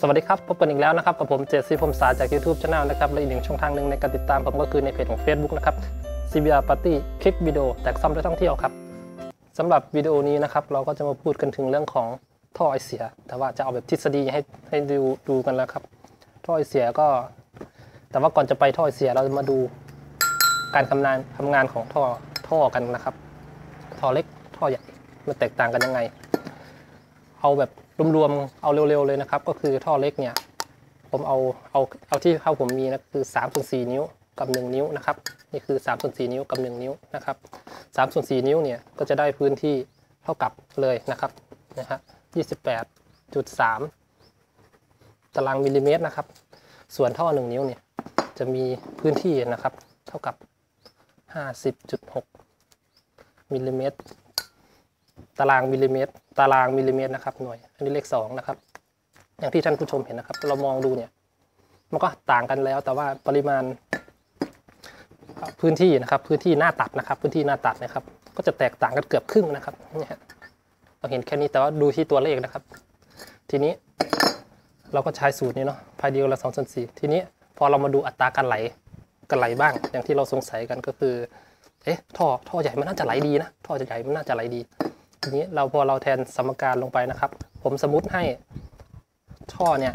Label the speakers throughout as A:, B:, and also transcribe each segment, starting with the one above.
A: สวัสดีครับ พบกันอีกแล้วนะครับกับผมเจสซีพมสาจาก YouTube Channel นะครับและอีกหนึ่งช่องทางหนึ่งในการติดตามผมก็คือในเพจของ Facebook นะครับ CBR Party คลิปวิดีโอแตกซ่อมและท่องเที่ยวครับสำหรับวิดีโอนี้นะครับเราก็จะมาพูดกันถึงเรื่องของท่อไอเสีย แต่ว่าจะเอาแบบทฤษฎีให้ให้ดูดูกันแล้วครับท่อไอเสียก็ แต่ว่าก่อนจะไปท่อไอเสียเราจะมาดูการทำงานทำงานของท่อท่อกันนะครับท่อเล็กท่อใหญ่มันแตกต่างกันยังไง เอาแบบรวมๆเอาเร็วๆเลยนะครับ ก็คือท่อเล็กเนี่ยผมเอาเอาเอาที่เท่าผมมีนะคือ3ส่วน4นิ้วกับ 1 นิ้วนะครับนี่คือ3ส่วน4นิ้วกับ 1 นิ้วนะครับ3ส่วน4นิ้วเนี่ยก็จะได้พื้นที่เท่ากับเลยนะครับนะฮะ28.3 ตารางมิลลิเมตรนะครับ ส่วนท่อ 1 นิ้วเนี่ยจะมีพื้นที่นะครับเท่ากับ 50.6มิลลิเมตร ตารางมิลลิเมตร ตารางมิลลิเมตรนะครับหน่วย อันนี้เลขสองนะครับ อย่างที่ท่านผู้ชมเห็นนะครับ เรามองดูเนี่ย มันก็ต่างกันแล้ว แต่ว่าปริมาณพื้นที่นะครับ พื้นที่หน้าตัดนะครับ พื้นที่หน้าตัดนะครับ ก็จะแตกต่างกันเกือบครึ่งนะครับเนี่ยเราเห็นแค่นี้แต่ว่าดูที่ตัวเลขนะครับ ทีนี้เราก็ใช้สูตรนี้เนาะพายเดียวละสองส่วนสี่ทีนี้พอเรามาดูอัตราการไหลการไหลบ้าง อย่างที่เราสงสัยกันก็คือ เอ๊ะท่อท่อใหญ่มันน่าจะไหลดีนะท่อใหญ่มันน่าจะไหลดี ทีนี้เราพอเราแทนสมการลงไปนะครับ ผมสมมติให้ท่อเนี่ย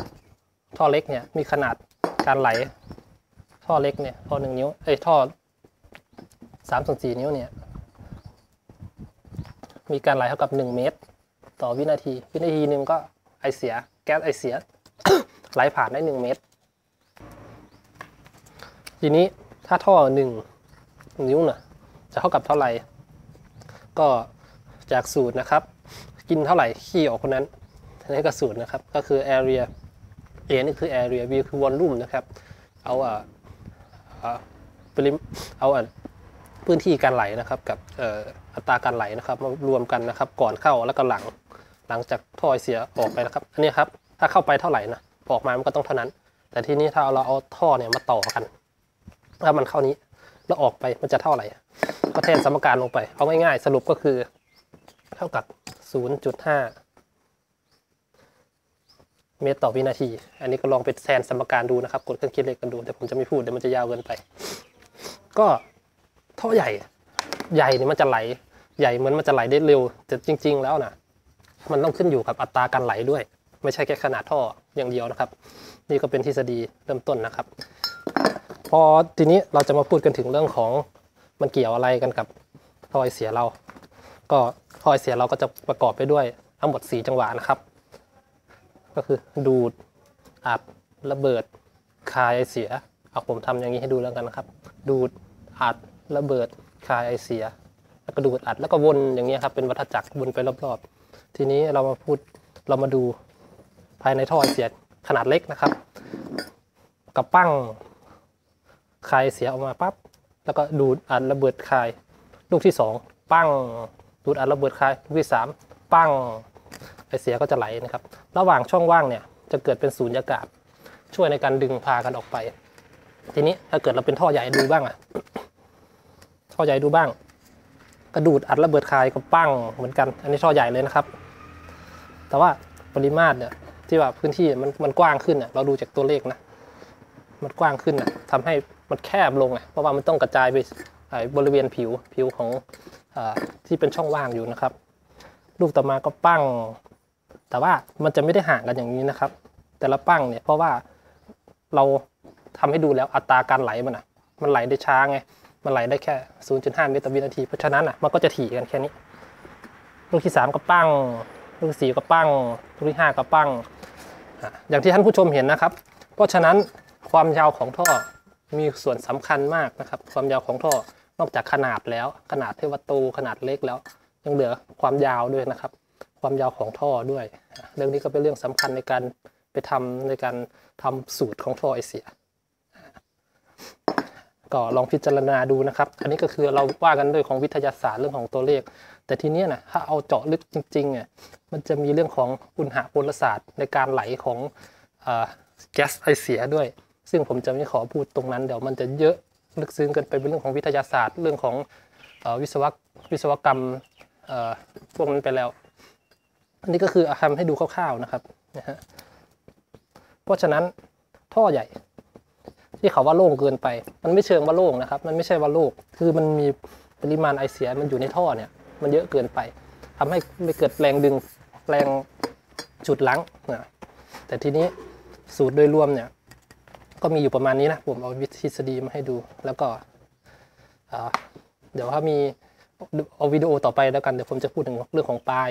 A: ท่อเล็กเนี่ยมีขนาดการไหล ท่อเล็กเนี่ยท่อหนึ่งนิ้วเอ้ยท่อสามส่วนสี่นิ้วเนี่ยมีการไหลเท่ากับ 1 เมตร ต่อวินาที วินาทีหนึ่งก็ไอเสียแก๊สไอเสียไหลผ่านได้ 1 เมตร ทีนี้ถ้าท่อ1นิ้วน่ะจะเท่ากับเท่าไหร่ ก็ จากสูตรนะครับ กินเท่าไหร่ขี้ออกคนนั้นนนี้ก็สูตรนะครับ ก็คือ area A นี่คือ area V คือ volume นะครับ เอาอ่าปริมเอาอะพื้นที่การไหลนะครับกับอ่ออัตราการไหลนะครับมารวมกันนะครับ ก่อนเข้าแล้วก็หลังหลังจากท่อไอเสียออกไปนะครับอันนี้ครับถ้าเข้าไปเท่าไหร่นะออกมามันก็ต้องเท่านั้น แต่ทีนี้ถ้าเราเอาท่อเนี่ยมาต่อกันถ้ามันเข้านี้แล้วออกไปมันจะเท่าไหร่ ก็แทนสมการลงไปเอาง่ายๆสรุปก็คือ เท่ากับ 0.5 เมตรต่อวินาที อันนี้ก็ลองไปแทนสมการดูนะครับ กดเครื่องคิดเลขกันดู แต่ผมจะไม่พูดเดี๋ยวมันจะยาวเกินไป ก็ท่อใหญ่ ใหญ่เนี่ยมันจะไหล ใหญ่เหมือนมันจะไหลได้เร็ว แต่จริง ๆ แล้วนะมันต้องขึ้นอยู่กับอัตราการไหลด้วย ไม่ใช่แค่ขนาดท่ออย่างเดียวนะครับ นี่ก็เป็นทฤษฎีเริ่มต้นนะครับ พอทีนี้เราจะมาพูดกันถึงเรื่องของมันเกี่ยวอะไรกันกับท่อไอเสียเรา ก็ท่อไอเสียเราก็จะประกอบไปด้วยทั้งหมด 4 จังหวะนะครับ ก็คือดูดอัดระเบิดคายไอเสียเอาผมทำอย่างนี้ให้ดูแล้วกันนะครับ ดูดอัดระเบิดคายไอเสีย แล้วก็ดูดอัดแล้วก็วนอย่างนี้ครับเป็นวัฏจักรวนไปรอบๆ ทีนี้เรามาพูดเรามาดูภายในท่อไอเสียขนาดเล็กนะครับกับปั้งคายเสียออกมาปั๊บแล้วก็ดูดอัดระเบิดคาย ลูกที่สองปั้ง ดูดอัดระเบิดคายลูกที่สามปั้งไอเสียก็จะไหลนะครับ ระหว่างช่องว่างเนี่ยจะเกิดเป็นสูญญากาศ ช่วยในการดึงพากันออกไป ทีนี้ถ้าเกิดเราเป็นท่อใหญ่ดูบ้างอะท่อใหญ่ดูบ้าง กระดูดอัดระเบิดคายก็ปั้งเหมือนกัน อันนี้ท่อใหญ่เลยนะครับ แต่ว่าปริมาตรเนี่ยที่ว่าพื้นที่มันมันกว้างขึ้นเนี่ยเราดูจากตัวเลขนะ มันกว้างขึ้นนะทำให้มันแคบลงไงเพราะว่ามันต้องกระจายไปบริเวณผิวผิวของ ที่เป็นช่องว่างอยู่นะครับ ลูกต่อมาก็ปั้ง แต่ว่ามันจะไม่ได้ห่างกันอย่างนี้นะครับ แต่ละปั้งเนี่ยเพราะว่าเราทำให้ดูแล้วอัตราการไหลมันอะ มันไหลได้ช้าไง มันไหลได้แค่ 0.5 เมตรต่อวินาที เพราะฉะนั้นอะมันก็จะถี่กันแค่นี้ ลูกที่ 3 ก็ปั้ง ลูกที่4ก็ปั้ง ลูกที่ 5 ก็ปั้งอะอย่างที่ท่านผู้ชมเห็นนะครับ เพราะฉะนั้นความยาวของท่อมีส่วนสำคัญมากนะครับ ความยาวของท่อ นอกจากขนาดแล้ว ขนาดที่วัตถุขนาดเล็กแล้ว ยังเหลือความยาวด้วยนะครับ ความยาวของท่อด้วย เรื่องนี้ก็เป็นเรื่องสำคัญในการไปทำในการทำสูตรของท่อไอเสีย ก็ลองพิจารณาดูนะครับ อันนี้ก็คือเราว่ากันด้วยของวิทยาศาสตร์เรื่องของตัวเลข แต่ทีนี้นะถ้าเอาเจาะลึกจริงๆอะมันจะมีเรื่องของอุณหภูมิศาสตร์ในการไหลของแก๊สไอเสียด้วย ซึ่งผมจะไม่ขอพูดตรงนั้นเดี๋ยวมันจะเยอะ ลึกซึ้งเกันไปเป็นเรื่องของวิทยาศาสตร์ เรื่องของวิศวกวิศวกรรมพวกนั้นไปแล้ว อันนี้ก็คือทำให้ดูคร่าวๆนะครับนะฮะเพราะฉะนั้นท่อใหญ่ ที่เขาว่าโล่งเกินไป มันไม่เชิงว่าโล่งนะครับ มันไม่ใช่ว่าโล่งคือมันมีปริมาณไอเสียมันอยู่ในท่อเนี่ย มันเยอะเกินไปทำให้ไม่เกิดแรงดึงแรงจุดลังนะแต่ทีนี้สูตรโดยรวมเนี่ย ก็มีอยู่ประมาณนี้นะ ผมเอาวิทฤษฎีมาให้ดู แล้วก็เดี๋ยวถ้ามีเอาวิดีโอต่อไปแล้วกันเดี๋ยวผมจะพูดถึงเรื่องของปลาย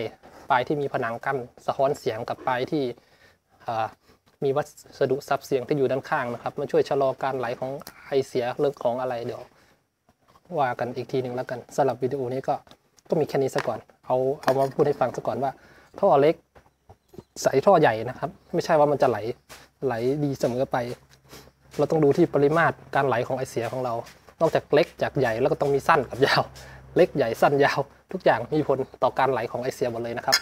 A: ปลายที่มีผนังกั้นสะท้อนเสียงกับปลายที่มีวัสดุซับเสียงที่อยู่ด้านข้างนะครับมาช่วยชะลอการไหลของไอเสียเรื่องของอะไรเดี๋ยวว่ากันอีกทีหนึ่งแล้วกันสำหรับวิดีโอนี้ก็ก็มีแค่นี้ซะก่อน เอาเอามาพูดให้ฟังซะก่อนว่าท่อเล็กใส่ท่อใหญ่นะครับ ไม่ใช่ว่ามันจะไหลไหลดีเสมอไป เราต้องดูที่ปริมาตรการไหลของไอเสียของเรา นอกจากเล็กจากใหญ่แล้วก็ต้องมีสั้นกับยาว เล็กใหญ่สั้นยาว ทุกอย่างมีผลต่อการไหลของไอเสียหมดเลยนะครับ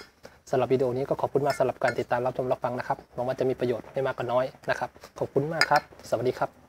A: สำหรับวิดีโอนี้ก็ขอบคุณมากสำหรับการติดตามรับชมรับฟังนะครับหวังว่าจะมีประโยชน์ไม่มากก็น้อยนะครับ ขอบคุณมากครับ สวัสดีครับ